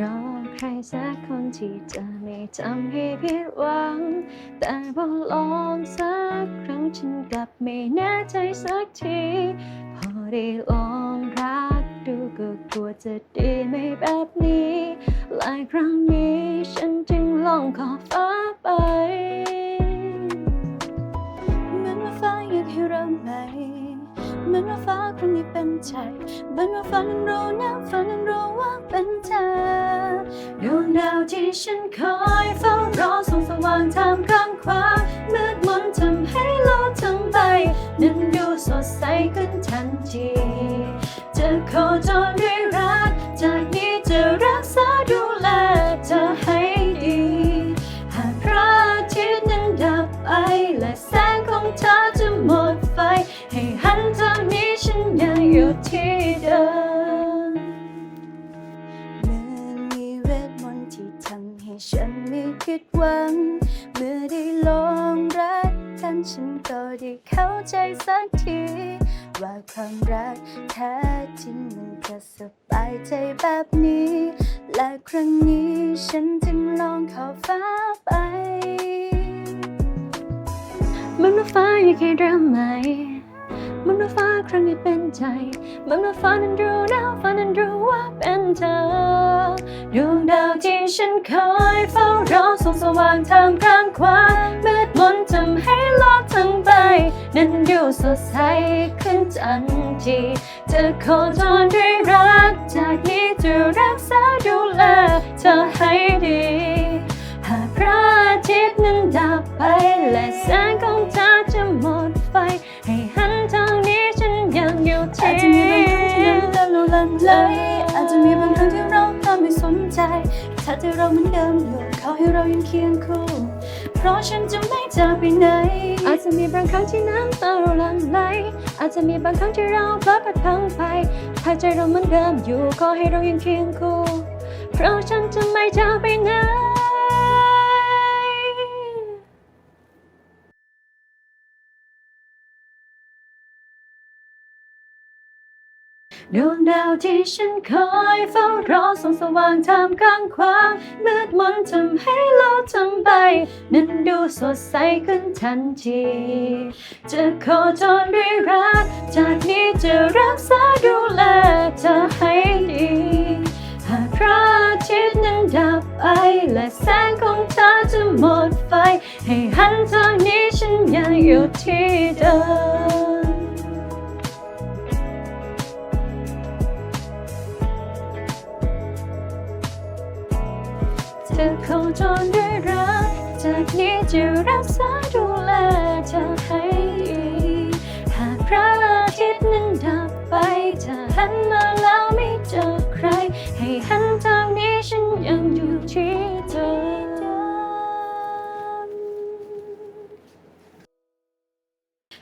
รอใครสักคนที่จะไม่ทำให้ผิดหวัง แต่พอลองสักครั้งฉันกลับไม่แน่ใจสักที พอได้ลองรักดูก็กลัวจะดีไม่แบบนี้ หลายครั้งนี้ฉันจึงลองขอฟ้าไปเหมือนว่าฟ้าอยากให้เริ่มใหม่เหมือนว่าฟ้าครั้งนี้เป็นใจเหมือนว่าฟ้านั้นรู้นะฟ้านั้ ฉันคอยเฝ้ารอส่องสว่างทามก ฉันไม่ผิดหวัง เมื่อได้ลองรักกันฉันก็ได้เข้าใจสักที ว่าความรักแท้จริงมันก็สบายใจแบบนี้ และครั้งนี้ฉันจึงลองขอฟ้าไปมันว่าฟ้าอยากให้เริ่มใหม่ มันว่าฟ้าครั้งนี้เป็นใจมันว่าฟ้านั้นรู้แล้วฟ้านั้นรู้ว่าเป็นเธอดวงดาวที่ฉันเคยเฝ้ารอส่องสว่างทามกลางความมืดมนทำให้โลกทั้งใบนั้นดูสดใสขึ้นทันทีจะโคจรด้วยรัก จากนี้จะรักษาดูแลเธอให้ดี หากพระอาทิตย์นั้นดับไป อาจจะมีบางครั้งที่เราเลินเล่นไหลอาจจะมีบางครั้งที่เราก็ไม่สนใจ ถ้าเธอเราเหมือนเดิมอยู่ขอให้เรายังเคียงคู่ เพราะฉันจะไม่จากไปไหน อาจจะมีบางครั้งที่น้ำตาเราหลั่งไหลอาจจะมีบางครั้งที่เราพลาดพลั้งไป ถ้าใจเราเหมือนเดิมอยู่ขอให้เรายังเคียงคู่ เพราะฉันจะไม่จากไปไหน ดวงดาวที่ฉันคอยเฝ้ารอส่องสว่างท่ามกลางความมืดมนทำให้โลกทั้งใบ นั้นดูสดใสขึ้นทันที จะโคจรด้วยรัก จากนี้จะรักษาดูแลเธอให้ดี หากพระอาทิตย์นั้นดับไปและแสงของเธอจะหมดไฟ ให้หันทางนี้ฉันยังอยู่ ธอเข้าจนด้วยรักจากนี้จะรักษา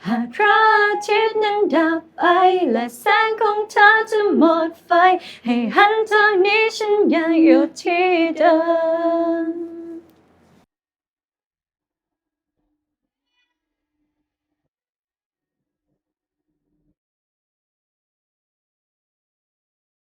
หากพระอาทิตย์นั้นดับไปและแสงของเธอจะหมดไฟ ให้หันทางนี้ฉันยังอยู่ที่เดิม